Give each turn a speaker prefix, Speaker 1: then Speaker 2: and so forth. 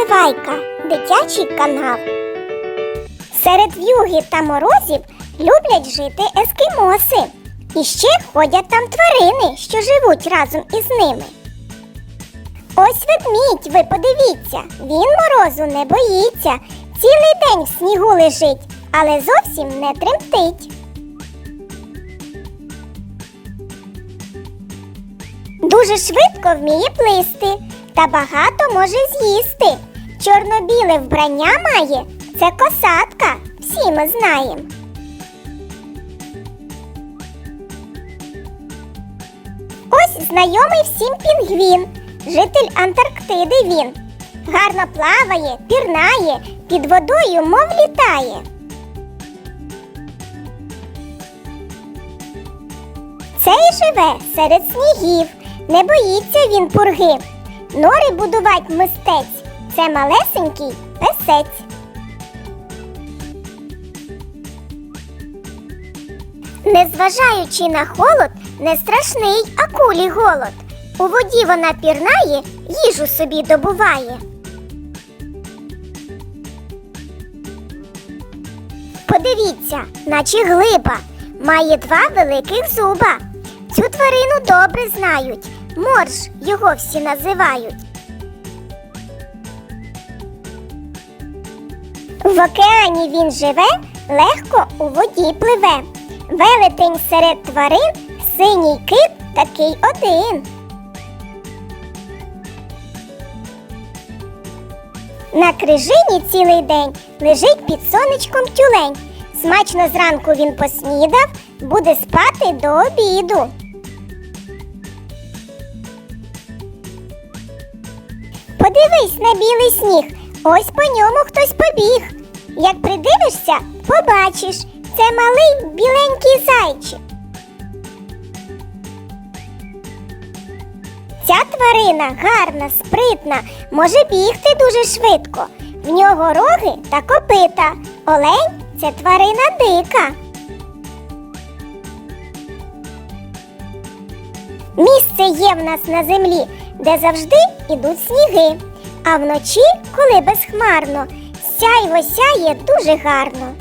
Speaker 1: Наливайка, дитячий канал. Серед в'юги та морозів люблять жити ескімоси. І ще ходять там тварини, що живуть разом із ними. Ось ведмідь, ви подивіться, він морозу не боїться. Цілий день в снігу лежить, але зовсім не тремтить. Дуже швидко вміє плисти та багато може з'їсти. Чорно-біле вбрання має це косатка, всі ми знаємо. Ось знайомий всім пінгвін, житель Антарктиди він. Гарно плаває, пірнає, під водою мов літає. Цей живе серед снігів, не боїться він пурги. Нори будувать мистець, це малесенький песець. Незважаючи на холод, не страшний акулі голод. У воді вона пірнає, їжу собі добуває. Подивіться, наче глиба, має два великих зуба. Цю тварину добре знають. Морж його всі називають. В океані він живе, легко у воді пливе. Велетень серед тварин, синій кит такий один. На крижині цілий день лежить під сонечком тюлень. Смачно зранку він поснідав, буде спати до обіду. Подивись на білий сніг, ось по ньому хтось побіг. Як придивишся, побачиш, це малий біленький зайчик. Ця тварина гарна, спритна, може бігти дуже швидко. В нього роги та копита. Олень це тварина дика. Місце є в нас на землі, де завжди ідуть сніги. А вночі, коли безхмарно, сяйво сяє дуже гарно.